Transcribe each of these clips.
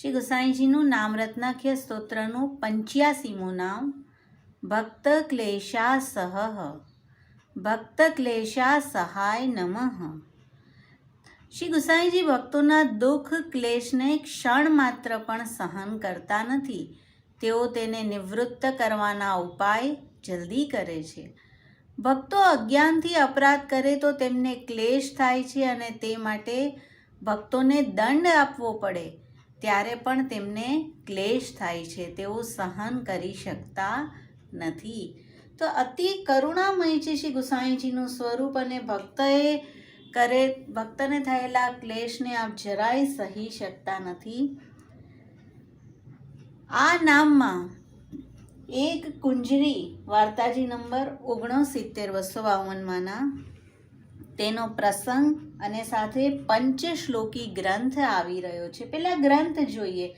શ્રી ગોસાઈજીનું નામ રત્નાખ્ય સ્તોત્રનું પંચ્યાસીમું નામ, ભક્ત ક્લેશા સહ, ભક્ત ક્લેશા સહાય નમઃ. શ્રી ગુસાઈજી ભક્તોના દુઃખ, ક્લેશને ક્ષણ માત્ર પણ સહન કરતા નથી. તેઓ તેને નિવૃત્ત કરવાના ઉપાય જલ્દી કરે છે. ભક્તો અજ્ઞાનથી અપરાધ કરે તો તેમને ક્લેશ થાય છે અને તે માટે ભક્તોને દંડ આપવો પડે. ત્યારે પણ તેમને ક્લેશ થાય છે, તેઓ સહન કરી શકતા નથી. તો અતિ કરુણામય છે શ્રી ગુસાઈજીનું સ્વરૂપ અને ભક્તએ કરે, ભક્તને થયેલા ક્લેશને આપ જરાય સહી શકતા નથી. આ નામમાં એક કુંજરી, વાર્તાજી નંબર ઓગણસિત્તેર, બસો બાવનમાંના, તેનો પ્રસંગ અને સાથે પંચશ્લોકી ગ્રંથ આવી રહ્યો છે. પેલા ગ્રંથ જોઈએ.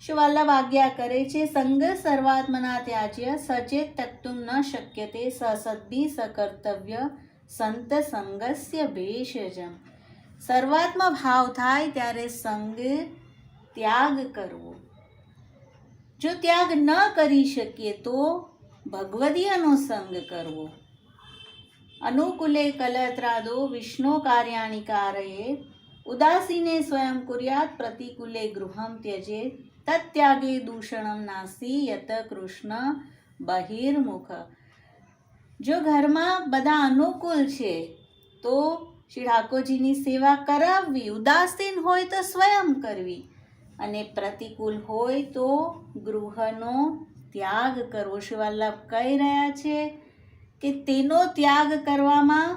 શિવલ્લભ વલ્લભ આજ્ઞા કરે છે? સંગ સર્વાત્મના ત્યાજ્ય સચેત તક્તુમ ન શક્ય તે સસદ્ભી સકર્તવ્ય સંત સંગસ્ય ભેષજમ. સર્વાત્મ ભાવ થાય ત્યારે સંગ ત્યાગ કરવો. જો ત્યાગ ન કરી શકીએ તો ભગવદીયનો સંગ કરવો. અનુકૂલે કલત્રાદો વિષ્ણુ કાર્યાણી કારયે, ઉદાસીને સ્વયં કુર્યાત પ્રતિકૂલે ગૃહમ ત્યજે, તત્યાગે દૂષણમ નાસી યત કૃષ્ણ બહિર્મુખ. જો ઘરમાં બધા અનુકૂળ છે, તો શ્રી ઠાકોરજીની સેવા કરાવવી, ઉદાસીન હોય તો સ્વયં કરવી. અને પ્રતિકૂળ હોય તો ગૃહનો ત્યાગ કરવો. શ્રી વલ્લભ કહી રહ્યા છે કે તેનો ત્યાગ કરવામાં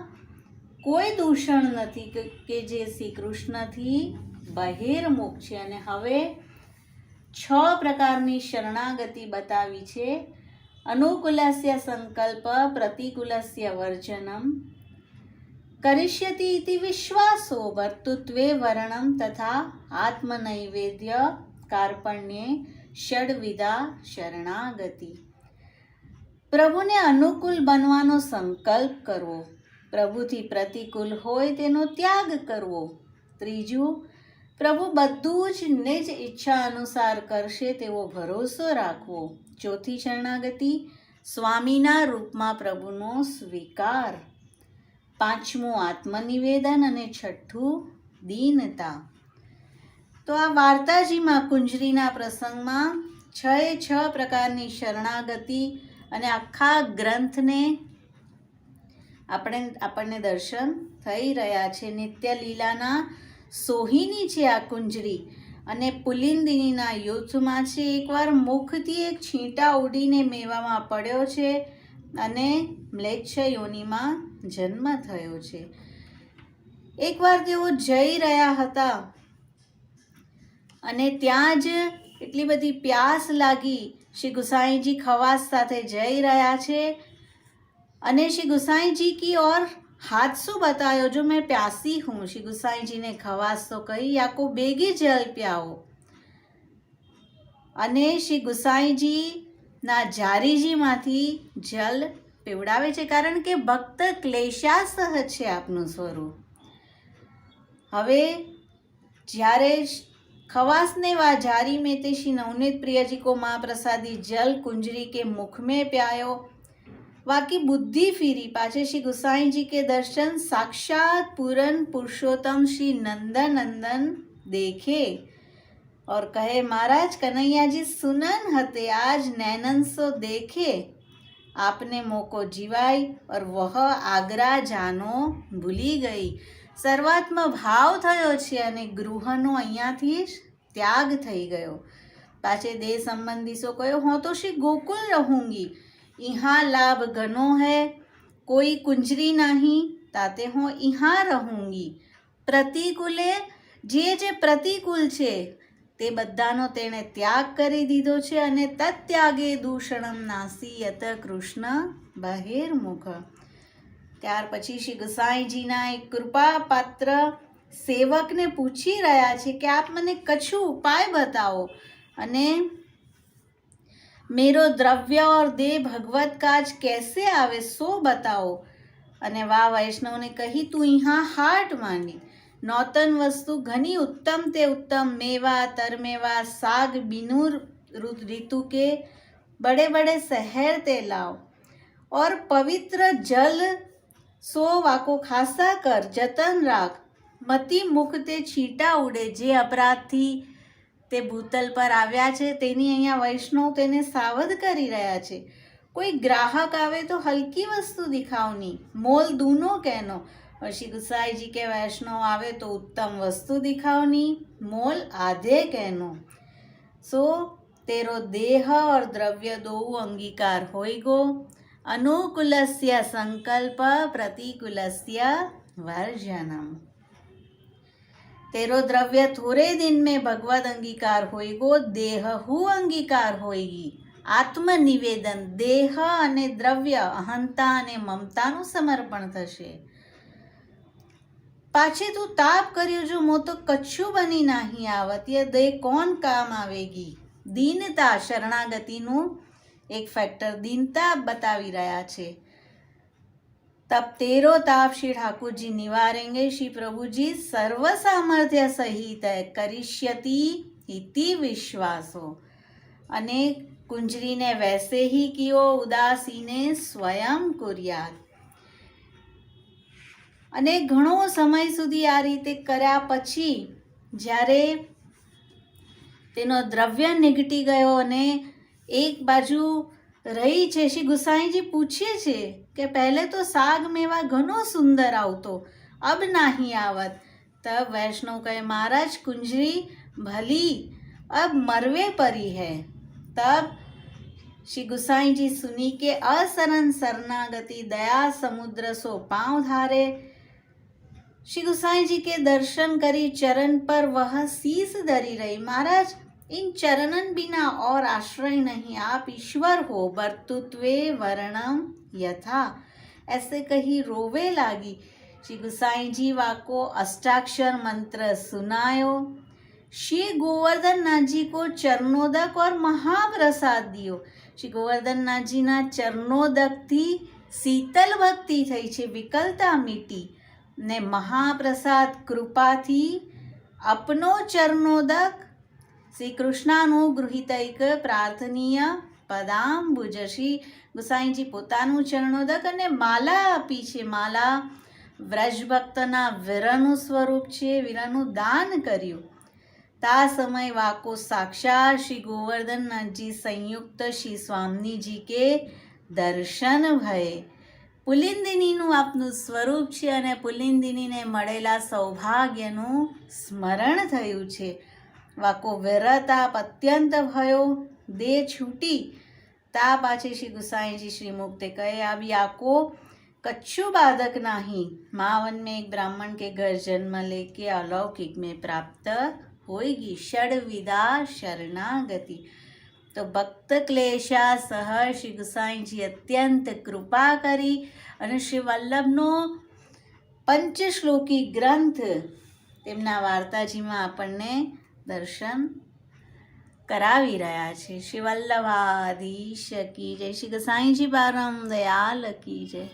કોઈ દૂષણ નથી કે જે શ્રી કૃષ્ણથી બહિર્મુખ છે અને હવે છ પ્રકારની શરણાગતિ બતાવી છે. અનુકૂલસ્ય સંકલ્પ, પ્રતિકૂલસ્ય વર્જનમ, કરિષ્યતિ ઇતિ વિશ્વાસો, વર્તુત્વે વર્ણમ તથા આત્મનૈવેદ્ય, કાર્પણ્યે ષડવિધા શરણાગતિ. પ્રભુને અનુકૂળ બનવાનો સંકલ્પ કરવો. પ્રભુથી પ્રતિકૂળ હોય તેનો ત્યાગ કરવો. ત્રીજું, પ્રભુ બધું જ નિજ ઈચ્છા અનુસાર કરશે તેવો ભરોસો રાખવો. ચોથી શરણાગતિ, સ્વામીના રૂપમાં પ્રભુનો સ્વીકાર. પાંચમું, આત્મનિવેદન અને છઠ્ઠું, દીનતા. તો આ વાર્તાજીમાં કુંજરીના પ્રસંગમાં છ એ છ પ્રકારની શરણાગતિ અને આખા ગ્રંથને આપણે, આપણને દર્શન થઈ રહ્યા છે. નિત્ય લીલાના સોહિની છે આ કુંજરી. અને પુલિંદિનીના યુથમાં છે, એકવાર મુખથી એક છીંટા ઉડીને મેવામાં પડ્યો છે અને મ્લેચ્છ યોનિમાં જન્મ થયો છે. એકવાર તેઓ જઈ રહ્યા હતા અને ત્યાં જ એટલી બધી પ્યાસ લાગી શ્રી ગુસાઈજી ખવાસ સાથે જઈ રહ્યા છે અને શ્રી ગુસાઈજી કી ઓર હાથ શું બતાયો જો मैं प्यासी हूँ श्री गुसाई जी ने खवास तो कही याको बेगी जल प्याओ અને શ્રી ગુસાઈજી ના જારીજીમાંથી જલ પીવડાવે છે કારણ કે ભક્ત ક્લેશાસહ છે આપનું સ્વરૂપ હવે જ્યારે खवास ने वह जारी में ते श्री नवनीत प्रिय जी को माँ प्रसादी जल कुंजरी के मुख में प्यायो। वाकी बुद्धि फिरी पाचे श्री गुसाई जी के दर्शन, साक्षात पूरन पुरुषोत्तम श्री नंदन नंदन देखे। और कहे, महाराज, कन्हैया जी सुनन हते, आज नैनन सो देखे। आपने मोको जीवाई और वह आगरा जानो भूली गई। શરૂઆતમાં ભાવ થયો છે અને ગૃહનો અહીંયાથી ત્યાગ થઈ ગયો. પાછે દેહ સંબંધીશો કહ્યો હું તો શ્રી ગોકુલ રહુંગી. ઇહા લાભ ઘનો હૈ. કોઈ કુંજરી નહીં, તાતે હું ઇહા રહુંગી. પ્રતિકૂલે, જે જે પ્રતિકૂળ છે, તે બધાનો તેણે ત્યાગ કરી દીધો છે અને તત્યાગે દૂષણમ નાસી યત કૃષ્ણ મુખ ત્યાર પછી શ્રી ગસાઈજીના એક કૃપાપાત્ર સેવકને પૂછી રહ્યા છે કે આપ મને કશું ઉપાય બતાવો? અને મેરો દ્રવ્ય ઓર દેહ ભગવત કાજ કેસે આવે સો બતાવો? અને વા વૈષ્ણવને કહી, તું અહીંયા હાર્ટ માંડી. નોતન વસ્તુ ઘણી ઉત્તમ તે ઉત્તમ. મેવા, તરમેવા, સાગ, બિનુર ઋતુ કે બડે બડે શહેર તે લાવ. ઓર પવિત્ર જલ સો વાકો ખાસા કર, જતન રાખ. મતી મુખ તે છીટા ઉડે, જે અપરાધથી તે ભૂતલ પર આવ્યા છે, તેની અહીંયા વૈષ્ણવ તેને સાવધ કરી રહ્યા છે. કોઈ ગ્રાહક આવે તો હલકી વસ્તુ દેખાવની. મોલ દૂનો કહેનો. પછી ગુસાઈજી કે વૈષ્ણવ આવે તો ઉત્તમ વસ્તુ દેખાવની. મોલ આધે કહેનો. સો, તેરો દેહ ઓર દ્રવ્ય દોવું અંગીકાર હોય ગો. होई गो अनुकूलस्य संकल्प प्रतिकूलस्य वर्जनम तेरो द्रव्य थोड़े दिन में भगवत अंगीकार होएगो देह हु अंगीकार होएगी આત્મનિવેદન દેહ અને દ્રવ્ય અહંતા અને મમતાનું સમર્પણ થશે પાછી તું તાપ કર્યો જો મો તો કચ્છું બની નાહી આવત યે દે કોણ કામ આવેગી દીનતા શરણાગતિનું એક ફેક્ટર દીનતા બતાવી રહ્યા છે. તપ તેરો તાપ શ્રી ઠાકોરજી નિવારેંગે શ્રી પ્રભુજી સર્વ સામર્થ્ય સહિત કરિષ્યતિ હિતિ વિશ્વાસો. અને કુંજરીને વૈસે હિ કિયો ઉદાસીને સ્વયં કુર્યાત. અને ઘણો સમય સુધી આ રીતે કર્યા પછી જ્યારે તેનો દ્રવ્ય નીકળી ગયો અને એક બાજુ રહી છે શ્રી ગુસાઈજી પૂછે છે કે પહેલે તો સાગ મેવા ઘણો સુંદર આવતો અબ નહીં આવત તબ વૈષ્ણવ કહે મહારાજ કુંજરી ભલી अब मरवे परी है तब श्री गुसाई जी सुनी के असरन शरणागति दया समुद्र सो पांव धारे श्री गुसाई जी के दर्शन करी चरण पर वह शीस धरी रही महाराज इन चरणन बिना और आश्रय नहीं आप ईश्वर हो वर्तुत्वे वर्णम यथा ऐसे कही रोवे लागी श्री गुसाई जी वाको अष्टाक्षर मंत्र सुनायो श्री गोवर्धन नाथ जी को चरणोदक और महाप्रसाद दियो શ્રી ગોવર્ધનનાથજીના ચરણોદકથી શીતલ ભક્તિ થઈ છે વિકલતા મીટી ને મહાપ્રસાદ કૃપાથી અપનો ચરણોદક શ્રી કૃષ્ણાનુગૃહિતૈક પ્રાર્થનીય પદાંબુજ શ્રી ગુસાઈજી પોતાનું ચરણોદક અને માલા આપી છે. માલા વ્રજભક્તના વીરનું સ્વરૂપ છે. વીરનું દાન કર્યું. તા સમય વાકો સાક્ષાત શ્રી ગોવર્ધનનાથજી સંયુક્ત શ્રી સ્વામીજી કે દર્શન ભયે. પુલિંદિનીનું આપનું સ્વરૂપ છે અને પુલિંદિનીને મળેલા સૌભાગ્યનું સ્મરણ થયું છે. વાકો વેરતાપ અત્યંત ભયો દે છૂટી. તા પાછી શ્રી ગુસાઈજી શ્રી મુક્તે કહે આબ આકો કચ્છું બાધક નહીં. માવન મેં એક બ્રાહ્મણ કે ઘર જન્મ લેકે અલૌકિક મેં પ્રાપ્ત હોઈ ગી ષડ વિદા શરણાગતિ. તો ભક્ત ક્લેશા સહ શ્રી ગુસાઈજી અત્યંત કૃપા કરી અને શ્રી વલ્લભનો પંચશ્લોકી ગ્રંથ તેમના વાર્તાજીમાં આપણને દર્શન કરાવી રહ્યા છે. શિવલ્લભાધીશ વલ્લભાધીશ કી જય. શ્રી સાંઈજી બારમ દયાલ કી જય.